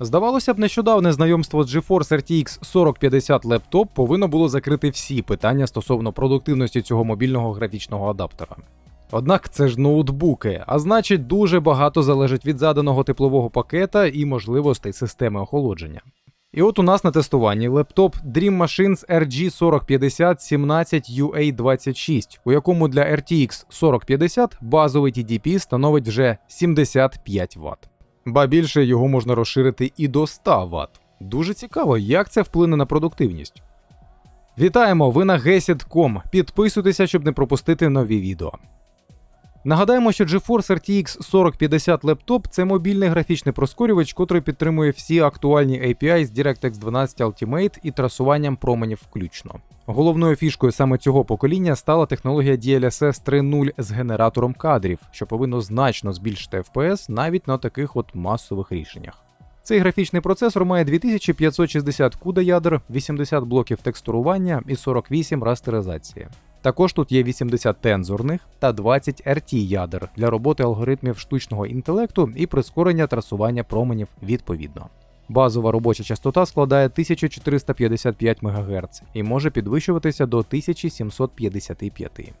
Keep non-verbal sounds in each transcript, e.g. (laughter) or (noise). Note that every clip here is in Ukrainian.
Здавалося б, нещодавне знайомство з GeForce RTX 4050 лептоп повинно було закрити всі питання стосовно продуктивності цього мобільного графічного адаптера. Однак це ж ноутбуки, а значить, дуже багато залежить від заданого теплового пакета і можливостей системи охолодження. І от у нас на тестуванні лептоп Dream Machines RG4050 17UA26, у якому для RTX 4050 базовий TDP становить вже 75 Вт. Ба більше його можна розширити і до 100 Вт. Дуже цікаво, як це вплине на продуктивність. Вітаємо! Ви на Gesit.com. Підписуйтеся, щоб не пропустити нові відео. Нагадаємо, що GeForce RTX 4050 лептоп це мобільний графічний проскорювач, котрий підтримує всі актуальні API з DirectX 12 Ultimate і трасуванням променів включно. Головною фішкою саме цього покоління стала технологія DLSS 3.0 з генератором кадрів, що повинно значно збільшити FPS навіть на таких от масових рішеннях. Цей графічний процесор має 2560 CUDA ядер, 80 блоків текстурування і 48 растеризації. Також тут є 80 тензорних та 20 RT ядер для роботи алгоритмів штучного інтелекту і прискорення трасування променів відповідно. Базова робоча частота складає 1455 МГц і може підвищуватися до 1755.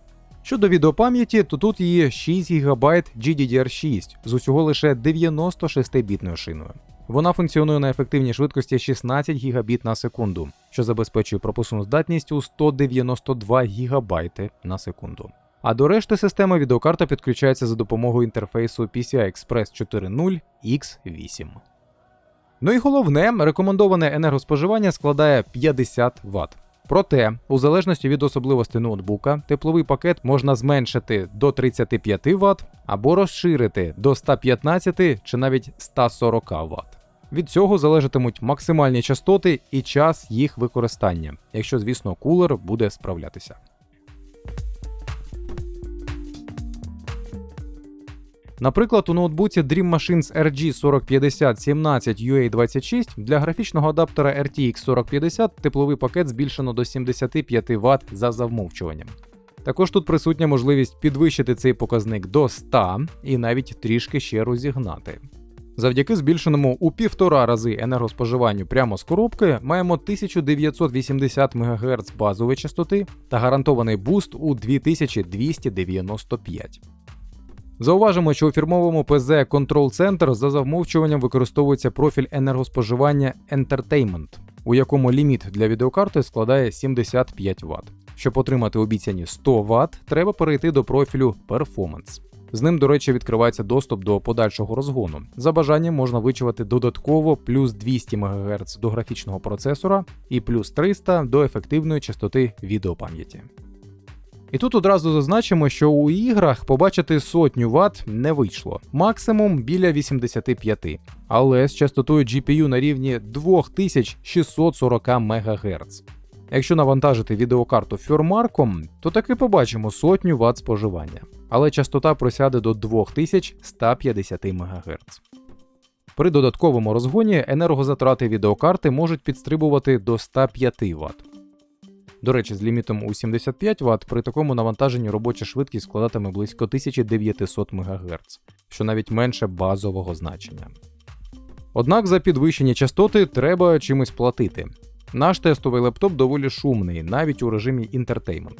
Щодо відеопам'яті, то тут є 6 ГБ GDDR6 з усього лише 96-бітною шиною. Вона функціонує на ефективній швидкості 16 Гбіт на секунду, що забезпечує пропускну здатність у 192 ГБ на секунду. А до решти системи відеокарта підключається за допомогою інтерфейсу PCI Express 4.0 X8. Ну і головне, рекомендоване енергоспоживання складає 50 Вт. Проте, у залежності від особливостей ноутбука, тепловий пакет можна зменшити до 35 Вт або розширити до 115 чи навіть 140 Вт. Від цього залежатимуть максимальні частоти і час їх використання, якщо, звісно, кулер буде справлятися. Наприклад, у ноутбуці Dream Machines RG 4050 17 UA26 для графічного адаптера RTX 4050 тепловий пакет збільшено до 75 Вт за завмовчуванням. Також тут присутня можливість підвищити цей показник до 100 і навіть трішки ще розігнати. Завдяки збільшеному у півтора рази енергоспоживанню прямо з коробки маємо 1980 МГц базової частоти та гарантований буст у 2295. Зауважимо, що у фірмовому ПЗ Control Center за замовчуванням використовується профіль енергоспоживання Entertainment, у якому ліміт для відеокарти складає 75 Вт. Щоб отримати обіцяні 100 Вт, треба перейти до профілю Performance. З ним, до речі, відкривається доступ до подальшого розгону. За бажанням можна вичувати додатково плюс 200 МГц до графічного процесора і плюс 300 до ефективної частоти відеопам'яті. І тут одразу зазначимо, що у іграх побачити сотню Вт не вийшло, максимум біля 85, але з частотою GPU на рівні 2640 МГц. Якщо навантажити відеокарту фюрмарком, то таки побачимо сотню Вт споживання, але частота просяде до 2150 МГц. При додатковому розгоні енергозатрати відеокарти можуть підстрибувати до 105 Вт. До речі, з лімітом у 75 Вт при такому навантаженні робоча швидкість складатиме близько 1900 МГц, що навіть менше базового значення. Однак за підвищені частоти треба чимось платити. Наш тестовий лептоп доволі шумний, навіть у режимі Entertainment.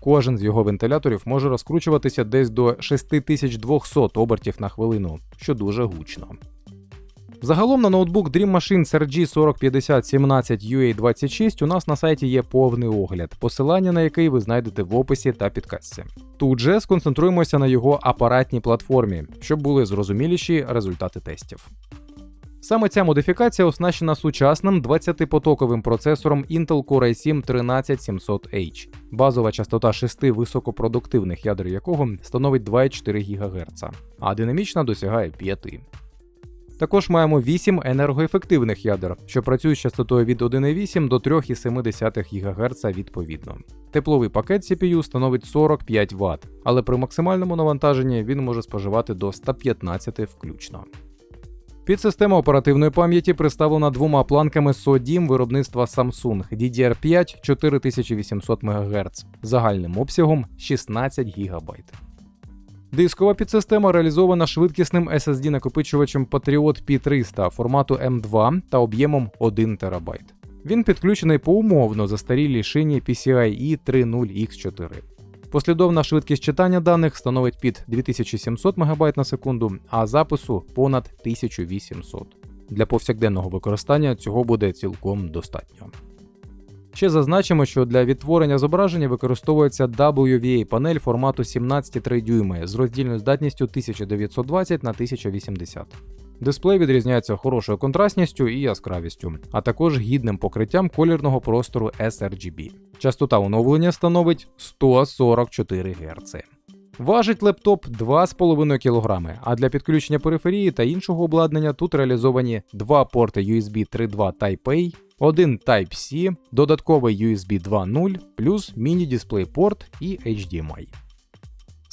Кожен з його вентиляторів може розкручуватися десь до 6200 обертів на хвилину, що дуже гучно. Загалом на ноутбук Dream Machines RG 4050 17 UA26 у нас на сайті є повний огляд, посилання на який ви знайдете в описі та підказці. Тут же сконцентруємося на його апаратній платформі, щоб були зрозуміліші результати тестів. Саме ця модифікація оснащена сучасним 20-потоковим процесором Intel Core i7 13700H, базова частота 6 високопродуктивних ядер якого становить 2,4 ГГц, а динамічна досягає 5. Також маємо 8 енергоефективних ядер, що працюють з частотою від 1,8 до 3,7 ГГц відповідно. Тепловий пакет CPU становить 45 Вт, але при максимальному навантаженні він може споживати до 115 включно. Підсистема оперативної пам'яті представлена двома планками SODIMM виробництва Samsung DDR5 4800 МГц загальним обсягом 16 ГБ. Дискова підсистема реалізована швидкісним SSD накопичувачем Patriot P300 формату M2 та об'ємом 1 ТБ. Він підключений по умовно застарілій шині PCIe 30X4. Послідовна швидкість читання даних становить під 2700 МБ на секунду, а запису понад 1800. Для повсякденного використання цього буде цілком достатньо. Ще зазначимо, що для відтворення зображення використовується WVA панель формату 17,3 дюйми з роздільною здатністю 1920 на 1080. Дисплей відрізняється хорошою контрастністю і яскравістю, а також гідним покриттям колірного простору sRGB. Частота оновлення становить 144 Гц. Важить лептоп 2,5 кг, а для підключення периферії та іншого обладнання тут реалізовані два порти USB 3.2 Type-A, один Type-C, додатковий USB 2.0, плюс міні-дисплей-порт і HDMI.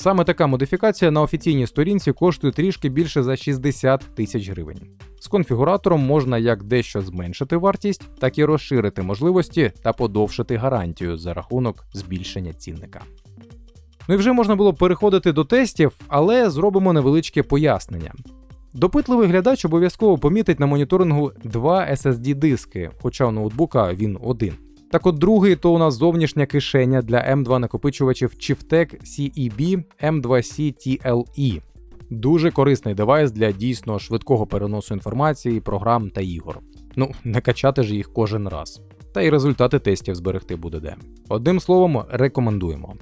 Саме така модифікація на офіційній сторінці коштує трішки більше за 60 тисяч гривень. З конфігуратором можна як дещо зменшити вартість, так і розширити можливості та подовшити гарантію за рахунок збільшення цінника. Ну і вже можна було переходити до тестів, але зробимо невеличке пояснення. Допитливий глядач обов'язково помітить на моніторингу два SSD диски, хоча у ноутбука він один. Так от другий то у нас зовнішня кишеня для M2 накопичувачів Chieftec CEB M2C TLE. Дуже корисний девайс для дійсно швидкого переносу інформації, програм та ігор. Ну, не качати ж їх кожен раз. Та й результати тестів зберегти буде де. Одним словом, рекомендуємо.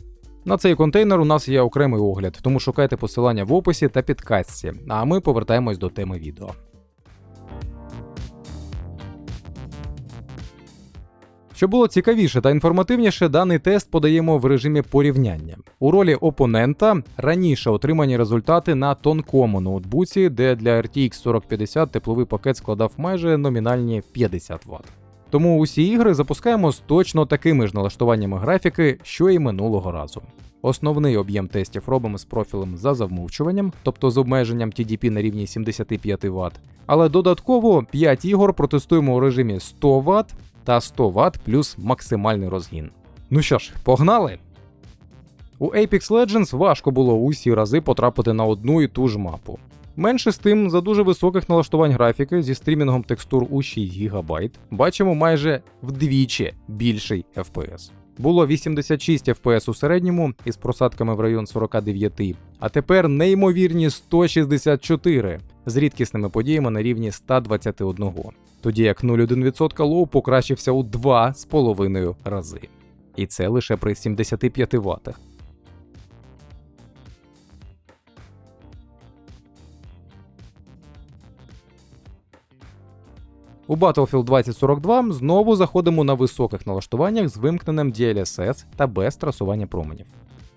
На цей контейнер у нас є окремий огляд, тому шукайте посилання в описі та підкастці, а ми повертаємось до теми відео. Щоб було цікавіше та інформативніше, даний тест подаємо в режимі порівняння. У ролі опонента раніше отримані результати на тонкому ноутбуці, де для RTX 4050 тепловий пакет складав майже номінальні 50 Вт. Тому усі ігри запускаємо з точно такими ж налаштуваннями графіки, що і минулого разу. Основний об'єм тестів робимо з профілем за завмовчуванням, тобто з обмеженням TDP на рівні 75 Вт. Але додатково 5 ігор протестуємо у режимі 100 Вт та 100 Вт плюс максимальний розгін. Ну що ж, погнали! У Apex Legends важко було усі рази потрапити на одну і ту ж мапу. Менше з тим, за дуже високих налаштувань графіки зі стрімінгом текстур у 6 ГБ бачимо майже вдвічі більший FPS. Було 86 FPS у середньому із просадками в район 49, а тепер неймовірні 164 з рідкісними подіями на рівні 121, тоді як 0,1% лоу покращився у 2,5 рази. І це лише при 75 Вт. У Battlefield 2042 знову заходимо на високих налаштуваннях з вимкненим DLSS та без трасування променів.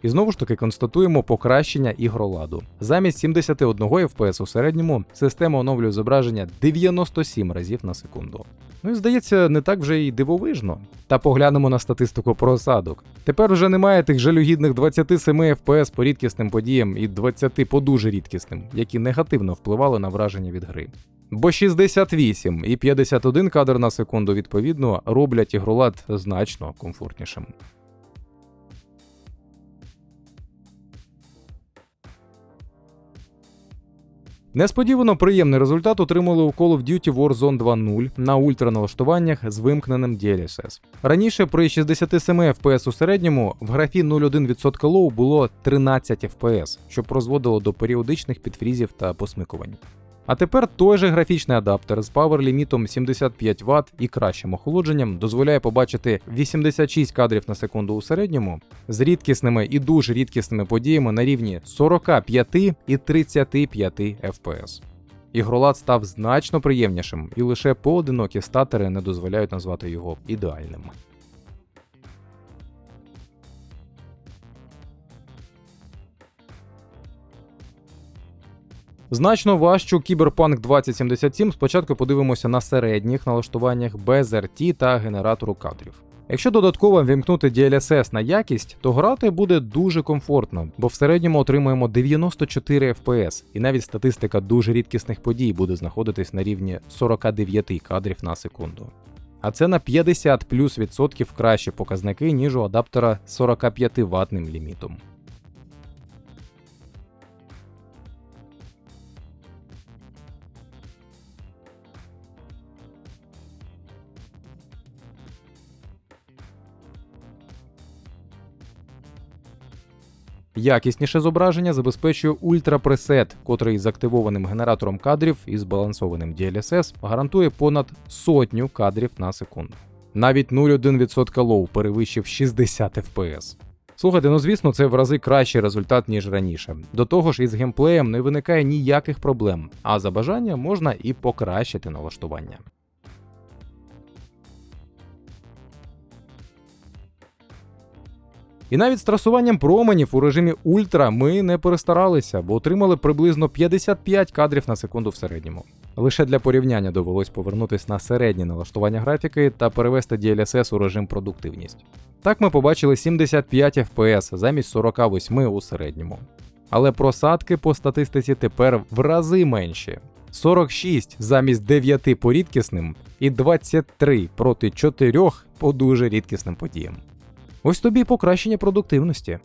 І знову ж таки констатуємо покращення ігроладу. Замість 71 FPS у середньому система оновлює зображення 97 разів на секунду. Ну і здається, не так вже й дивовижно. Та поглянемо на статистику просадок. Тепер вже немає тих жалюгідних 27 FPS по рідкісним подіям і 20 по дуже рідкісним, які негативно впливали на враження від гри. Бо 68 і 51 кадр на секунду відповідно роблять ігролад значно комфортнішим. Несподівано приємний результат отримали у Call of Duty Warzone 2.0 на ультраналаштуваннях з вимкненим DLSS. Раніше при 67 FPS у середньому в графі 0,1% лоу було 13 FPS, що прозводило до періодичних підфрізів та посмикувань. А тепер той же графічний адаптер з павер-лімітом 75 Вт і кращим охолодженням дозволяє побачити 86 кадрів на секунду у середньому з рідкісними і дуже рідкісними подіями на рівні 45 і 35 FPS. Ігролад став значно приємнішим, і лише поодинокі статери не дозволяють назвати його ідеальним. Значно важчу Cyberpunk 2077 спочатку подивимося на середніх налаштуваннях без RT та генератору кадрів. Якщо додатково вімкнути DLSS на якість, то грати буде дуже комфортно, бо в середньому отримуємо 94 FPS, і навіть статистика дуже рідкісних подій буде знаходитись на рівні 49 кадрів на секунду. А це на 50 плюс відсотків кращі показники, ніж у адаптера 45 ватним лімітом. Якісніше зображення забезпечує ультрапресет, котрий з активованим генератором кадрів і збалансованим DLSS гарантує понад сотню кадрів на секунду. Навіть 0,1% лоу перевищив 60 FPS. Слухайте, ну звісно, це в рази кращий результат, ніж раніше. До того ж, із геймплеєм не виникає ніяких проблем, а за бажання можна і покращити налаштування. І навіть з трасуванням променів у режимі Ультра ми не перестаралися, бо отримали приблизно 55 кадрів на секунду в середньому. Лише для порівняння довелось повернутися на середнє налаштування графіки та перевести DLSS у режим продуктивність. Так ми побачили 75 FPS замість 48 у середньому. Але просадки по статистиці тепер в рази менші. 46 замість 9 по рідкісним і 23 проти 4 по дуже рідкісним подіям. Ось тобі покращення продуктивності.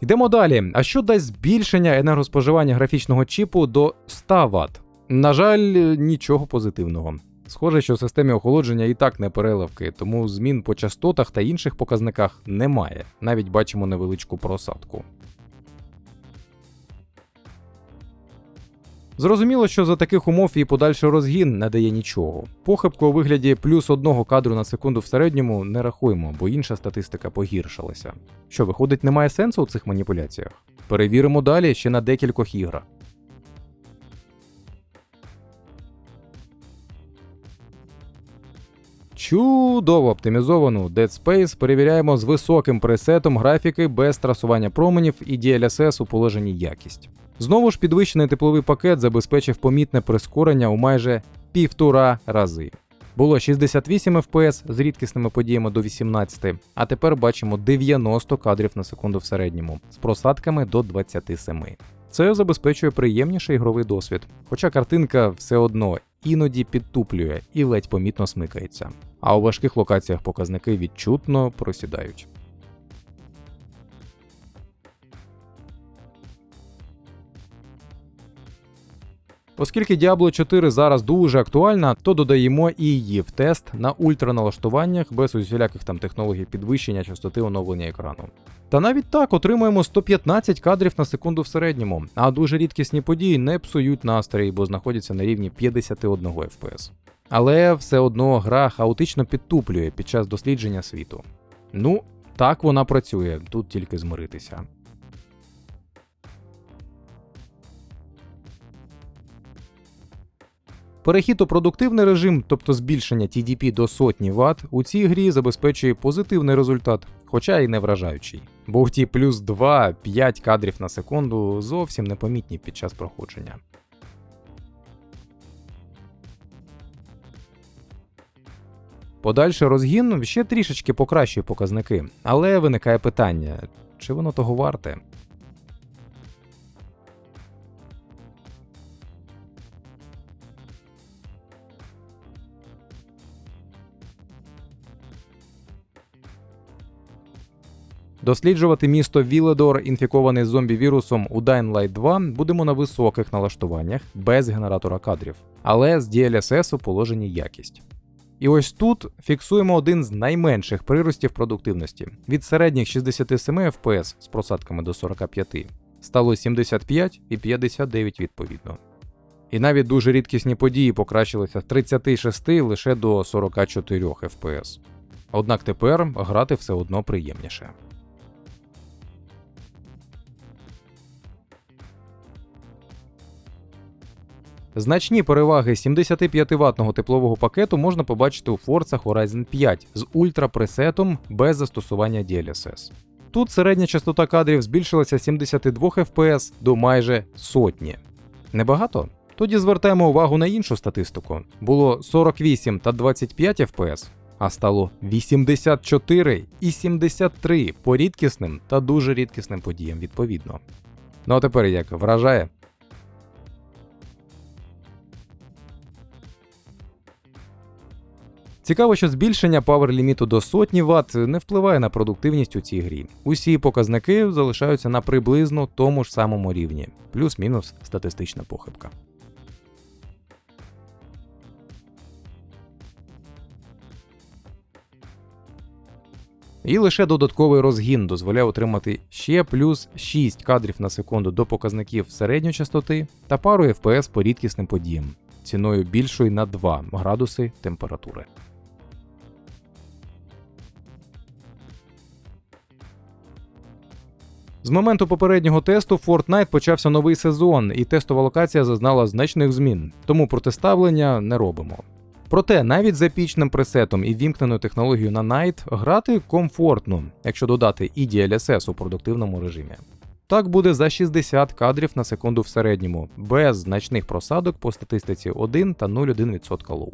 Йдемо далі. А що дасть збільшення енергоспоживання графічного чіпу до 100 Вт? На жаль, нічого позитивного. Схоже, що в системі охолодження і так не переливки, тому змін по частотах та інших показниках немає. Навіть бачимо невеличку просадку. Зрозуміло, що за таких умов і подальший розгін не дає нічого. Похибку у вигляді плюс одного кадру на секунду в середньому не рахуємо, бо інша статистика погіршилася. Що, виходить, немає сенсу у цих маніпуляціях? Перевіримо далі ще на декількох іграх. Чудово оптимізовану Dead Space перевіряємо з високим пресетом графіки без трасування променів і DLSS у положенні якість. Знову ж підвищений тепловий пакет забезпечив помітне прискорення у майже півтора рази. Було 68 FPS з рідкісними подіями до 18, а тепер бачимо 90 кадрів на секунду в середньому з просадками до 27. Це забезпечує приємніший ігровий досвід, хоча картинка все одно іноді підтуплює і ледь помітно смикається. А у важких локаціях показники відчутно просідають. Оскільки Diablo 4 зараз дуже актуальна, то додаємо і її в тест на ультраналаштуваннях без усіляких там технологій підвищення частоти оновлення екрану. Та навіть так отримуємо 115 кадрів на секунду в середньому, а дуже рідкісні події не псують настрій, бо знаходяться на рівні 51 FPS. Але все одно гра хаотично підтуплює під час дослідження світу. Ну, так вона працює, тут тільки змиритися. Перехід у продуктивний режим, тобто збільшення TDP до сотні Вт, у цій грі забезпечує позитивний результат, хоча й не вражаючий. Бо в ті плюс 2-5 кадрів на секунду зовсім непомітні під час проходження. Подальший розгін ще трішечки покращує показники, але виникає питання, чи воно того варте? Досліджувати місто Віледор, інфіковане зомбі-вірусом у Dying Light 2, будемо на високих налаштуваннях без генератора кадрів, але з DLSS у положенні якість. І ось тут фіксуємо один з найменших приростів продуктивності від середніх 67 FPS з просадками до 45, стало 75 і 59 відповідно. І навіть дуже рідкісні події покращилися з 36 лише до 44 FPS. Однак тепер грати все одно приємніше. Значні переваги 75-ваттного теплового пакету можна побачити у Forza Horizon 5 з ультрапресетом без застосування DLSS. Тут середня частота кадрів збільшилася з 72 FPS до майже сотні. Небагато? Тоді звертаємо увагу на іншу статистику. Було 48 та 25 FPS, а стало 84 і 73 по рідкісним та дуже рідкісним подіям відповідно. Ну а тепер як вражає? Цікаво, що збільшення павер ліміту до сотні Вт не впливає на продуктивність у цій грі. Усі показники залишаються на приблизно тому ж самому рівні, плюс-мінус статистична похибка. І лише додатковий розгін дозволяє отримати ще плюс 6 кадрів на секунду до показників середньої частоти та пару FPS по рідкісним подіям, ціною більшої на 2 градуси температури. З моменту попереднього тесту Fortnite почався новий сезон, і тестова локація зазнала значних змін, тому протиставлення не робимо. Проте навіть з епічним пресетом і вімкненою технологією на Night грати комфортно, якщо додати і DLSS у продуктивному режимі. Так буде за 60 кадрів на секунду в середньому, без значних просадок по статистиці 1 та 0,1% лоу.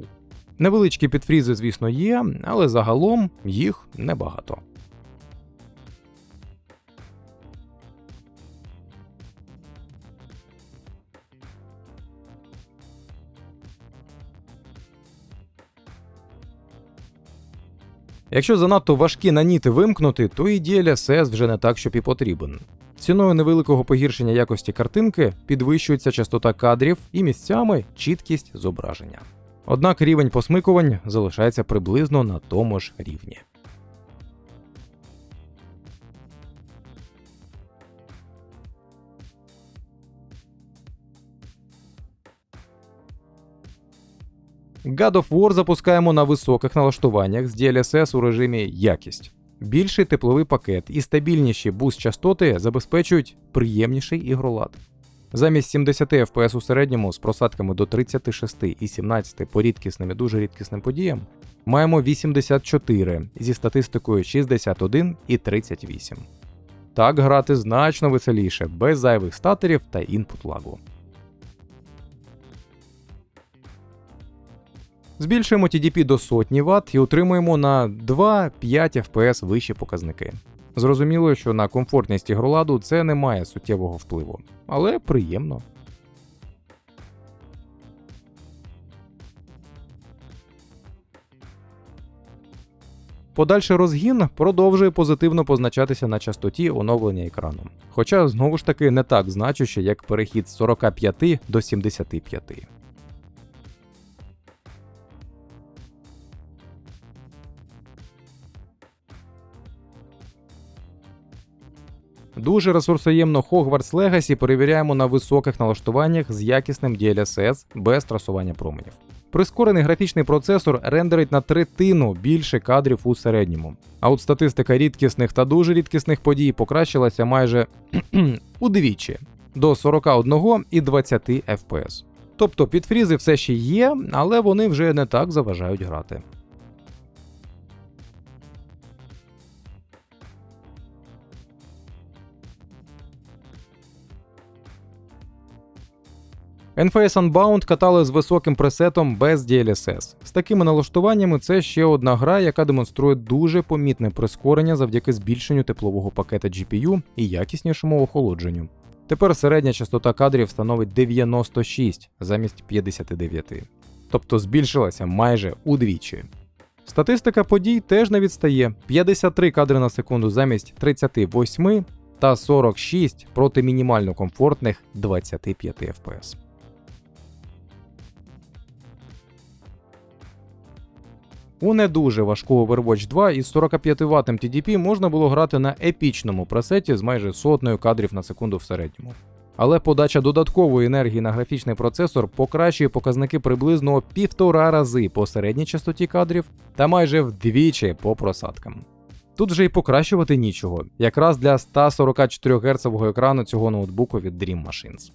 Невеличкі підфрізи, звісно, є, але загалом їх небагато. Якщо занадто важкі наніти вимкнути, то і DLSS вже не так, щоб і потрібен. Ціною невеликого погіршення якості картинки підвищується частота кадрів і місцями чіткість зображення. Однак рівень посмикувань залишається приблизно на тому ж рівні. God of War запускаємо на високих налаштуваннях з DLSS у режимі якість. Більший тепловий пакет і стабільніші буст частоти забезпечують приємніший ігролад. Замість 70 FPS у середньому з просадками до 36 і 17 по рідкісним і дуже рідкісним подіям маємо 84 зі статистикою 61 і 38. Так грати значно веселіше, без зайвих статерів та інпут лагу. Збільшуємо TDP до сотні Вт і отримуємо на 2-5 FPS вищі показники. Зрозуміло, що на комфортність ігроладу це не має суттєвого впливу, але приємно. Подальший розгін продовжує позитивно позначатися на частоті оновлення екрану. Хоча знову ж таки не так значуще, як перехід з 45 до 75. Дуже ресурсоємно Hogwarts Legacy перевіряємо на високих налаштуваннях з якісним DLSS без трасування променів. Прискорений графічний процесор рендерить на третину більше кадрів у середньому. А от статистика рідкісних та дуже рідкісних подій покращилася майже (clears throat) удвічі до 41 і 20 FPS. Тобто підфрізи все ще є, але вони вже не так заважають грати. NFS Unbound катали з високим пресетом без DLSS. З такими налаштуваннями це ще одна гра, яка демонструє дуже помітне прискорення завдяки збільшенню теплового пакета GPU і якіснішому охолодженню. Тепер середня частота кадрів становить 96 замість 59, тобто збільшилася майже удвічі. Статистика подій теж не відстає: 53 кадри на секунду замість 38 та 46 проти мінімально комфортних 25 FPS. У не дуже важку Overwatch 2 із 45 Вт TDP можна було грати на епічному пресеті з майже сотнею кадрів на секунду в середньому. Але подача додаткової енергії на графічний процесор покращує показники приблизно півтора рази по середній частоті кадрів та майже вдвічі по просадкам. Тут вже й покращувати нічого, якраз для 144 Гц екрану цього ноутбуку від Dream Machines.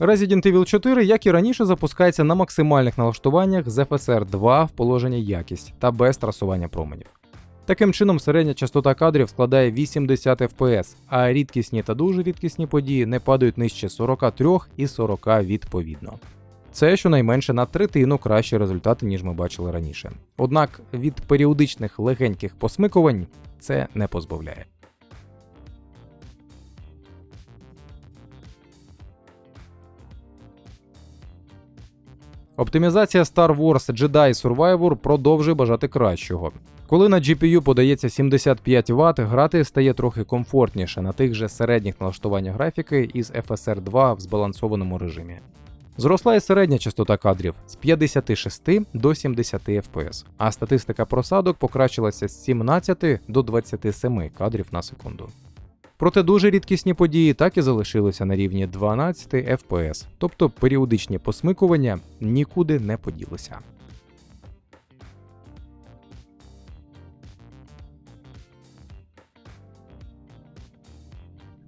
Resident Evil 4, як і раніше, запускається на максимальних налаштуваннях з FSR 2 в положенні якість та без трасування променів. Таким чином, середня частота кадрів складає 80 FPS, а рідкісні та дуже рідкісні події не падають нижче 43 і 40 відповідно. Це щонайменше на третину кращі результати, ніж ми бачили раніше. Однак від періодичних легеньких посмикувань це не позбавляє. Оптимізація Star Wars Jedi Survivor продовжує бажати кращого. Коли на GPU подається 75 Вт, грати стає трохи комфортніше на тих же середніх налаштуваннях графіки із FSR 2 в збалансованому режимі. Зросла і середня частота кадрів з 56 до 70 FPS, а статистика просадок покращилася з 17 до 27 кадрів на секунду. Проте дуже рідкісні події так і залишилися на рівні 12 FPS, тобто періодичні посмикування нікуди не поділися.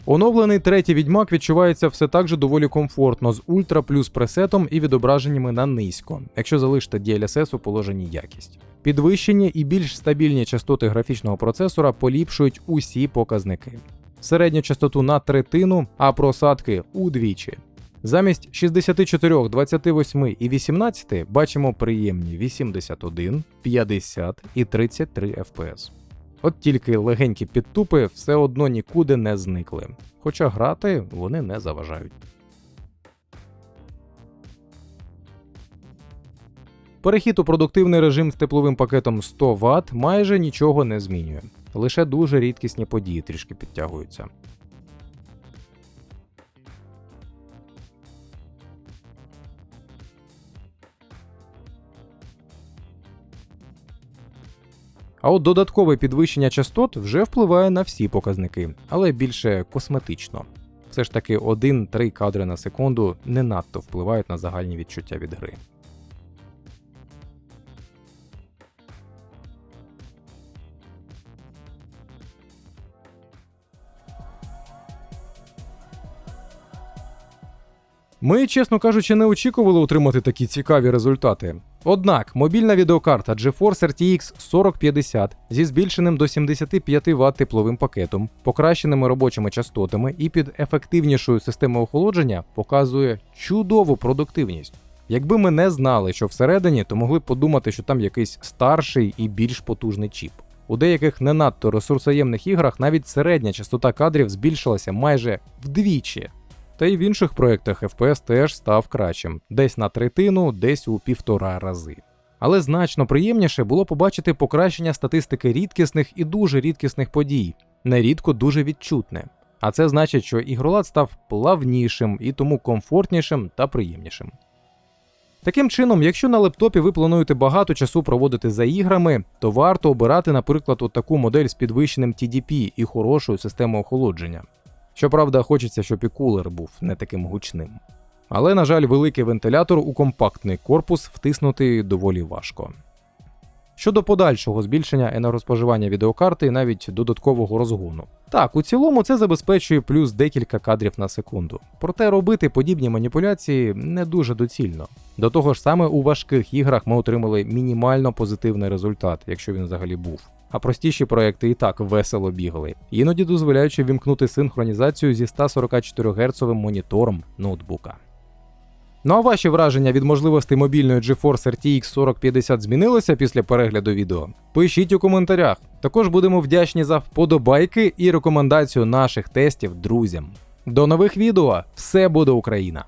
Оновлений третій відьмак відчувається все так же доволі комфортно з ультра плюс пресетом і відображеннями на низько, якщо залишити DLSS у положенні якість. Підвищені і більш стабільні частоти графічного процесора поліпшують усі показники. Середню частоту на третину, а просадки удвічі. Замість 64, 28 і 18 бачимо приємні 81, 50 і 33 FPS. От тільки легенькі підтупи все одно нікуди не зникли, хоча грати вони не заважають. Перехід у продуктивний режим з тепловим пакетом 100 Вт майже нічого не змінює. Лише дуже рідкісні події трішки підтягуються. А от додаткове підвищення частот вже впливає на всі показники, але більше косметично. Все ж таки 1-3 кадри на секунду не надто впливають на загальні відчуття від гри. Ми, чесно кажучи, не очікували отримати такі цікаві результати. Однак мобільна відеокарта GeForce RTX 4050 зі збільшеним до 75 Вт тепловим пакетом, покращеними робочими частотами і під ефективнішою системою охолодження показує чудову продуктивність. Якби ми не знали, що всередині, то могли б подумати, що там якийсь старший і більш потужний чіп. У деяких не надто ресурсоємних іграх навіть середня частота кадрів збільшилася майже вдвічі. Та й в інших проєктах FPS теж став кращим, десь на третину, десь у півтора рази. Але значно приємніше було побачити покращення статистики рідкісних і дуже рідкісних подій, нерідко дуже відчутне. А це значить, що ігролад став плавнішим і тому комфортнішим та приємнішим. Таким чином, якщо на лептопі ви плануєте багато часу проводити за іграми, то варто обирати, наприклад, от таку модель з підвищеним TDP і хорошою системою охолодження. Щоправда, хочеться, щоб і кулер був не таким гучним. Але, на жаль, великий вентилятор у компактний корпус втиснути доволі важко. Щодо подальшого збільшення енергоспоживання відеокарти і навіть додаткового розгону. Так, у цілому це забезпечує плюс декілька кадрів на секунду. Проте робити подібні маніпуляції не дуже доцільно. До того ж, саме у важких іграх ми отримали мінімально позитивний результат, якщо він взагалі був. А простіші проекти і так весело бігали, іноді дозволяючи вімкнути синхронізацію зі 144 Гц монітором ноутбука. Ну а ваші враження від можливостей мобільної GeForce RTX 4050 змінилися після перегляду відео? Пишіть у коментарях. Також будемо вдячні за вподобайки і рекомендацію наших тестів друзям. До нових відео! Все буде Україна!